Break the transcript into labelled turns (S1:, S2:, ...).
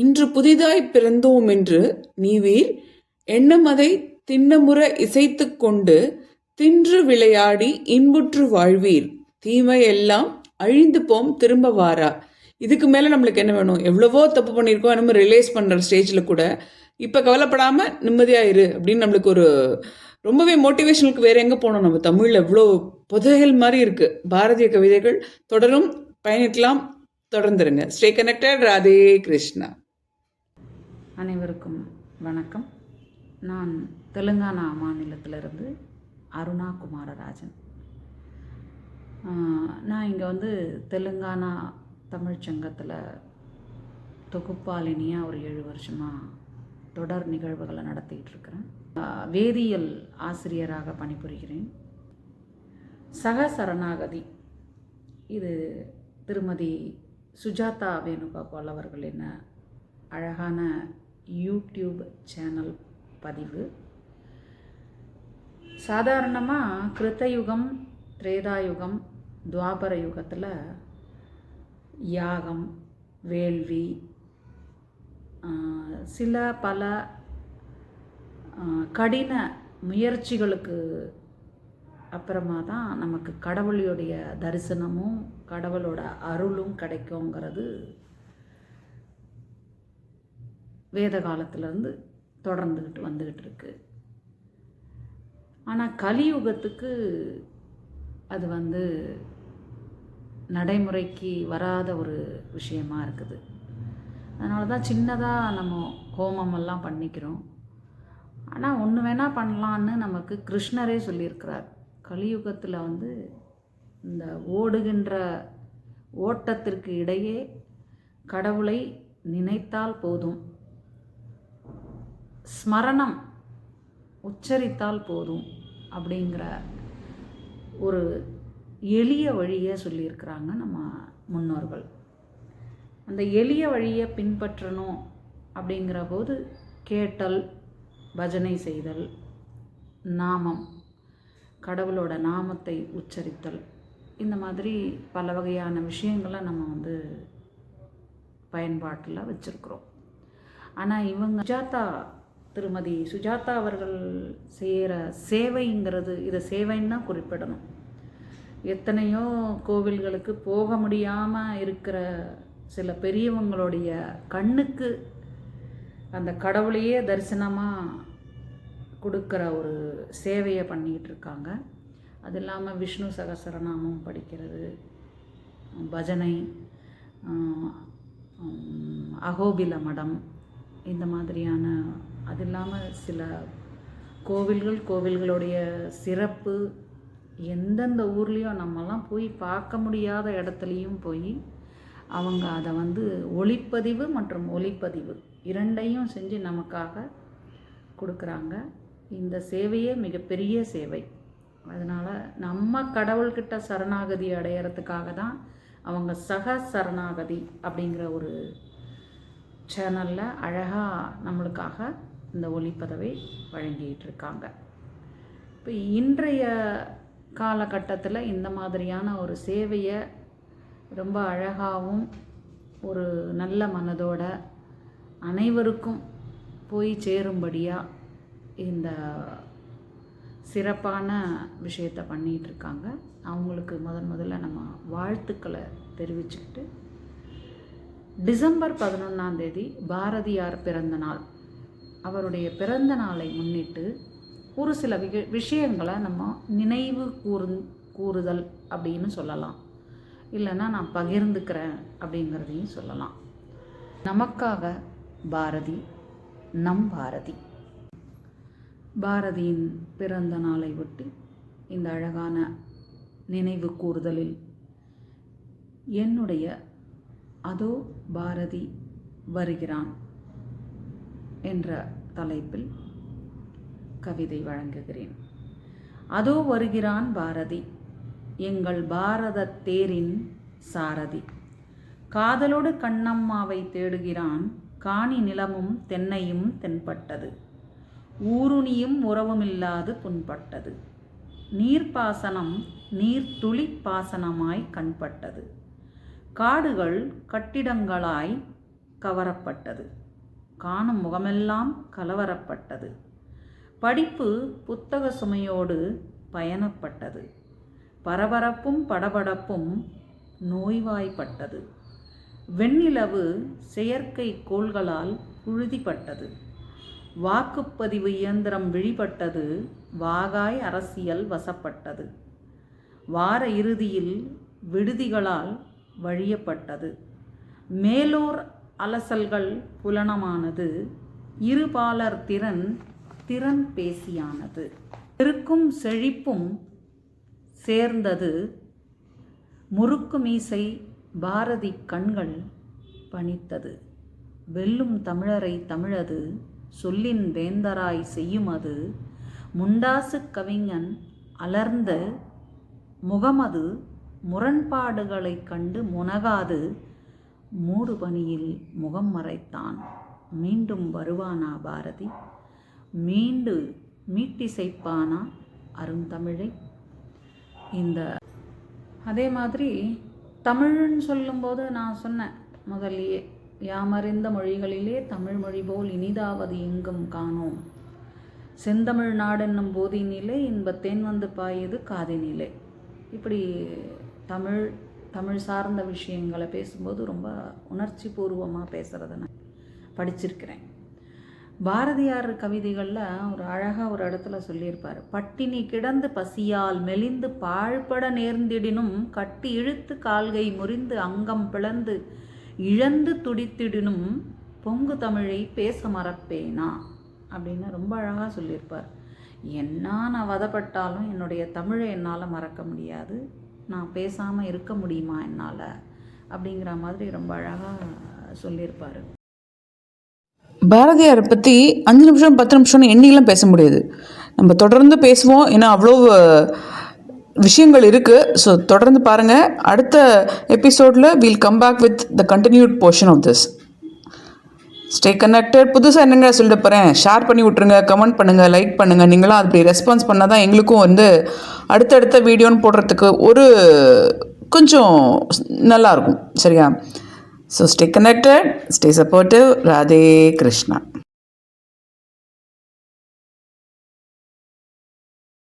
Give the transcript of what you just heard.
S1: இன்று புதிதாய் பிறந்தோம் என்று நீவீர் எண்ணமதை தின்னமுற இசைத்து கொண்டு தின்று விளையாடி இன்புற்று வாழ்வீர் எல்லாம் அழிந்து போம் திரும்ப வாரா இதுக்கு மேலே நம்மளுக்கு என்ன வேணும் எவ்வளவோ தப்பு பண்ணியிருக்கோம் நம்ம ரிலேஸ் பண்ணுற ஸ்டேஜில் கூட இப்போ கவலைப்படாமல் நிம்மதியாயிரு இரு அப்படின்னு நம்மளுக்கு ஒரு ரொம்பவே மோட்டிவேஷனுக்கு வேற எங்கே போனோம் நம்ம தமிழில் எவ்வளோ புதைகள் மாதிரி இருக்குது பாரதிய கவிதைகள் தொடரும் பயணிக்கலாம் தொடர்ந்துருங்க ஸ்டே கனெக்டட் ராதே கிருஷ்ணா
S2: அனைவருக்கும் வணக்கம் நான் தெலுங்கானா மாநிலத்திலிருந்து அருணா குமாரராஜன் நான் இங்கே வந்து தெலுங்கானா தமிழ் சங்கத்தில் தொகுப்பாளினியாக ஒரு ஏழு வருஷமாக தொடர் நிகழ்வுகளை நடத்திக்கிட்டு இருக்கிறேன் வேதியியல் ஆசிரியராக பணிபுரிகிறேன் சக சரணாகதி இது திருமதி சுஜாதா வேணுகோபால் அவர்கள் என்ன அழகான யூடியூப் சேனல் பதிவு சாதாரணமாக கிருத்தயுகம் திரேதாயுகம் துவாபர யுகத்தில் யாகம் வேள்வி சில பல கடின முயற்சிகளுக்கு அப்புறமா தான் நமக்கு கடவுளுடைய தரிசனமும் கடவுளோட அருளும் கிடைக்குங்கிறது வேத காலத்திலேருந்து தொடர்ந்துக்கிட்டு வந்துக்கிட்டு இருக்கு ஆனால் கலியுகத்துக்கு அது வந்து நடைமுறைக்கு வராத ஒரு விஷயமா இருக்குது அதனால தான் சின்னதாக நம்ம ஹோமமெல்லாம் பண்ணிக்கிறோம் ஆனால் ஒன்று வேணால் பண்ணலான்னு நமக்கு கிருஷ்ணரே சொல்லியிருக்கிறார் கலியுகத்தில் வந்து இந்த ஓடுகின்ற ஓட்டத்திற்கு இடையே கடவுளை நினைத்தால் போதும் ஸ்மரணம் உச்சரித்தால் போதும் அப்படிங்கிற ஒரு எளிய வழியை சொல்லியிருக்கிறாங்க நம்ம முன்னோர்கள் அந்த எளிய வழியை பின்பற்றணும் அப்படிங்கிற போது கேட்டல் பஜனை செய்தல் நாமம் கடவுளோட நாமத்தை உச்சரித்தல் இந்த மாதிரி பல வகையான விஷயங்களை நம்ம வந்து பயன்பாட்டில் வச்சுருக்குறோம் ஆனால் இவங்க ஜாத்தா திருமதி சுஜாதா அவர்கள் செய்கிற சேவைங்கிறது இதை சேவைன்னு தான் குறிப்பிடணும் எத்தனையோ கோவில்களுக்கு போக முடியாமல் இருக்கிற சில பெரியவங்களுடைய கண்ணுக்கு அந்த கடவுளையே தரிசனமாக கொடுக்குற ஒரு சேவையை பண்ணிகிட்டு இருக்காங்க அது இல்லாமல் விஷ்ணு சகசரநாமம் படிக்கிறது பஜனை அகோபில மடம் இந்த மாதிரியான அது இல்லாமல் சில கோவில்கள் கோவில்களுடைய சிறப்பு எந்தெந்த ஊர்லேயும் நம்மலாம் போய் பார்க்க முடியாத இடத்துலையும் போய் அவங்க அதை வந்து ஒளிப்பதிவு மற்றும் ஒளிப்பதிவு இரண்டையும் செஞ்சு நமக்காக கொடுக்குறாங்க இந்த சேவையே மிகப்பெரிய சேவை அதனால் நம்ம கடவுள்கிட்ட சரணாகதி அடையிறதுக்காக தான் அவங்க சக சரணாகதி அப்படிங்கிற ஒரு சேனலில் அழகாக நம்மளுக்காக இந்த ஒளிப்பதவை வழங்கிட்டு இருக்காங்க இப்போ இன்றைய காலகட்டத்தில் இந்த மாதிரியான ஒரு சேவையை ரொம்ப அழகாகவும் ஒரு நல்ல மனதோட அனைவருக்கும் போய் சேரும்படியாக இந்த சிறப்பான விஷயத்தை பண்ணிகிட்ருக்காங்க அவங்களுக்கு முதன் முதல்ல நம்ம வாழ்த்துக்களை தெரிவிச்சுக்கிட்டு டிசம்பர் பதினொன்றாந்தேதி பாரதியார் பிறந்த நாள் அவருடைய பிறந்த நாளை முன்னிட்டு ஒரு சில விஷயங்களை நம்ம நினைவு கூறு கூறுதல் அப்படின்னு சொல்லலாம் இல்லைன்னா நான் பகிர்ந்துக்கிறேன் அப்படிங்கிறதையும் சொல்லலாம் நமக்காக பாரதி நம் பாரதி பாரதியின் பிறந்த நாளை ஒட்டி இந்த அழகான நினைவு கூறுதலில் என்னுடைய அதோ பாரதி வருகிறான் என்ற தலைப்பில் கவிதை வழங்குகிறேன் அதோ வருகிறான் பாரதி எங்கள் பாரத தேரின் சாரதி காதலோடு கண்ணம்மாவை தேடுகிறான் காணி நிலமும் தென்னையும் தென்பட்டது ஊருணியும் உறவுமில்லாது புண்பட்டது நீர்ப்பாசனம் நீர்த்துளி பாசனமாய் கண்பட்டது காடுகள் கட்டிடங்களாய் கவரப்பட்டது காணும் முகமெல்லாம் கலவரப்பட்டது படிப்பு புத்தக சுமையோடு பயணப்பட்டது பரபரப்பும் படபடப்பும் நோய்வாய்ப்பட்டது வெண்ணிலவு செயற்கை கோள்களால் புழுதிப்பட்டது வாக்குப்பதிவு இயந்திரம் விழிபட்டது வாகாய் அரசியல் வசப்பட்டது வார இறுதியில் விடுதிகளால் வழியப்பட்டது மேலூர் அலசல்கள் புலனமானது இருபாலர் திறன் திறன் பேசியானது இருக்கும் செழிப்பும் சேர்ந்தது முறுக்கு மீசை பாரதி கண்கள் பணித்தது வெல்லும் தமிழரை தமிழது சொல்லின் வேந்தராய் செய்யுமது முண்டாசு கவிஞன் அலர்ந்த முகமது முரண்பாடுகளைக் கண்டு முனகாது பணியில் முகம் மறைத்தான் மீண்டும் வருவானா பாரதி மீண்டு மீட்டிசைப்பானா அருந்தமிழை இந்த அதே மாதிரி தமிழ்னு சொல்லும்போது நான் சொன்னேன் முதல்லையே யாமறிந்த மொழிகளிலே தமிழ் மொழி போல் இனிதாவது எங்கும் காணோம் செந்தமிழ் நாடென்னும் நிலை இன்பத்தேன் வந்து பாயது காதினிலே இப்படி தமிழ் தமிழ் சார்ந்த விஷயங்களை பேசும்போது ரொம்ப உணர்ச்சி பூர்வமாக பேசுகிறத நான் படிச்சிருக்கிறேன் பாரதியார் கவிதைகளில் ஒரு அழகாக ஒரு இடத்துல சொல்லியிருப்பார் பட்டினி கிடந்து பசியால் மெலிந்து பாழ்பட நேர்ந்திடினும் கட்டி இழுத்து கால்கை முறிந்து அங்கம் பிளந்து இழந்து துடித்திடினும் பொங்கு தமிழை பேச மறப்பேனா அப்படின்னு ரொம்ப அழகாக சொல்லியிருப்பார் என்ன நான் வதப்பட்டாலும் என்னுடைய தமிழை என்னால் மறக்க முடியாது நான் பேசாமல் இருக்க முடியுமா என்னால் அப்படிங்கிற மாதிரி ரொம்ப அழகாக சொல்லியிருப்பார்
S1: பாரதியாரை பற்றி அஞ்சு நிமிஷம் பத்து நிமிஷம்னு எண்ணிலாம் பேச முடியாது நம்ம தொடர்ந்து பேசுவோம் ஏன்னா அவ்வளோ விஷயங்கள் இருக்குது ஸோ தொடர்ந்து பாருங்கள் அடுத்த எபிசோடில் we'll come back with the continued portion of this stay connected புதுசாக என்னங்க சொல்லிட்டு போகிறேன் ஷேர் பண்ணி விட்ருங்க கமெண்ட் பண்ணுங்கள் லைக் பண்ணுங்கள் நீங்களும் அப்படி ரெஸ்பான்ஸ் பண்ணால் தான் எங்களுக்கும் வந்து அடுத்தடுத்த வீடியோன்னு போடுறதுக்கு ஒரு கொஞ்சம் நல்லாயிருக்கும் சரியா so stay connected stay supportive Radhe Krishna